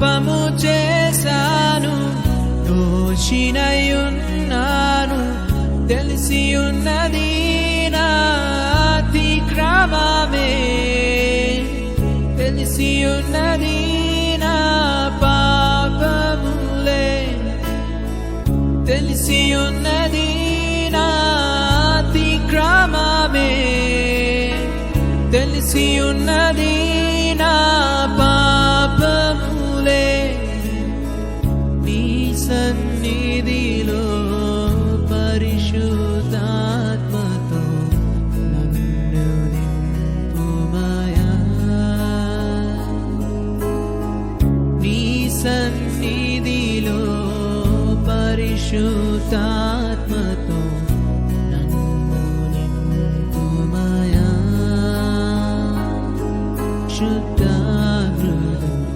పాపము చేశాను దోషినయున్నాను తెలిసి ఉన్నది క్రమమే తెలిసి ఉన్నది నా పాపములే. తెలిసి ఉన్నది క్రమమే తెలిసియున్నది సన్నిధిలో పరిశుద్ధాత్మతో నన్ను నింపుమయా. నీ సన్నిధిలో పరిశుద్ధాత్మతో నన్ను నింపుమయా. శుద్ధ